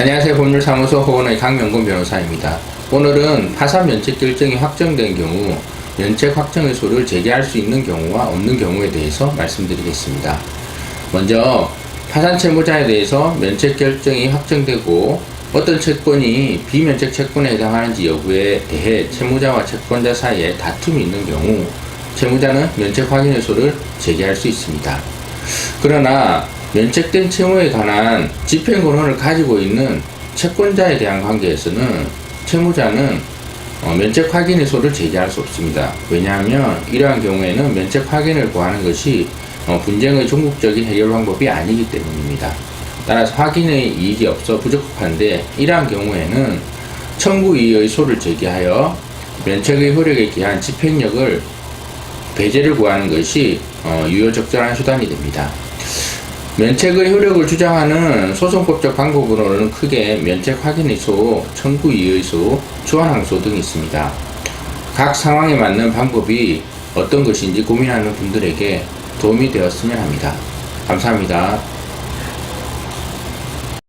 안녕하세요. 법률사무소 호원의 강명근 변호사입니다. 오늘은 파산 면책 결정이 확정된 경우 면책 확정 의소를 제기할 수 있는 경우와 없는 경우에 대해서 말씀드리겠습니다. 먼저 파산 채무자에 대해서 면책 결정이 확정되고 어떤 채권이 비면책 채권에 해당하는지 여부에 대해 채무자와 채권자 사이에 다툼이 있는 경우 채무자는 면책 확인 의소를 제기할 수 있습니다. 그러나 면책된 채무에 관한 집행 권한을 가지고 있는 채권자에 대한 관계에서는 채무자는 어, 면책 확인 의소를 제기할 수 없습니다. 왜냐하면 이러한 경우에는 면책 확인을 구하는 것이 어, 분쟁의 종국적인 해결 방법이 아니기 때문입니다. 따라서 확인의 이익이 없어 부적합한데 이러한 경우에는 청구 이의 소를 제기하여 면책의 효력에 기한 집행력을 배제를 구하는 것이 어, 유효적절한 수단이 됩니다. 면책의 효력을 주장하는 소송법적 방법으로는 크게 면책 확인의소, 청구 이의소, 주한항소 등이 있습니다. 각 상황에 맞는 방법이 어떤 것인지 고민하는 분들에게 도움이 되었으면 합니다. 감사합니다.